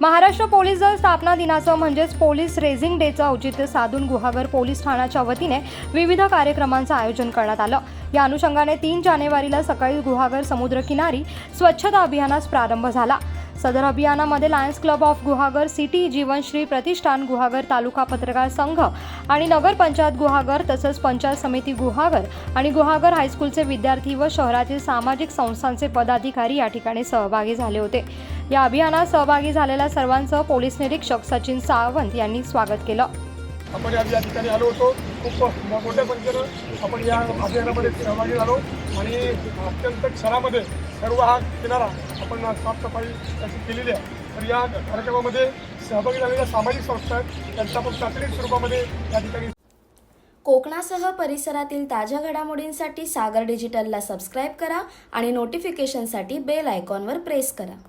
Maharashtra police दल स्थापना दिनाचं म्हणजेच पोलीस रेझिंग डेचं औचित्य साधून गुहागर पोलीस ठाण्याच्या वतीने विविध कार्यक्रमांचं आयोजन करण्यात आलं. या अनुषंगाने तीन जानेवारीला सकाळी गुहागर समुद्रकिनारी स्वच्छता अभियानास प्रारंभ झाला. सदर अभियानामध्ये lions club of Guhagar city Jeevanshree Pratishthan Guhagar taluka Patrakar Sangh आणि नगरपंचायत गुहागर तसंच पंचायत समिती गुहागर आणि गुहागर हायस्कूलचे विद्यार्थी व शहरातील सामाजिक संस्थांचे पदाधिकारी या ठिकाणी सहभागी झाले होते. या अभियानात सहभागी झालेल्या सर्वांचं पोलीस निरीक्षक सचिन सावंत यांनी स्वागत केलं. आपण या ठिकाणी आलो होतो. खूप मोठ्या संख्येनं आपण या अभियानामध्ये सहभागी झालो. आणि अत्यंत क्षणामध्ये सर्व हा किनारा आपण साफसफाई अशी केलेली आहे. तर या कार्यक्रमामध्ये सहभागी झालेल्या सामाजिक संस्था आहेत. त्यांचा आपण प्राथमिक स्वरूपामध्ये या ठिकाणी कोकणासह परिसरातील ताज्या घडामोडींसाठी सागर डिजिटलला सबस्क्राईब करा आणि नोटिफिकेशनसाठी बेल आयकॉनवर प्रेस करा.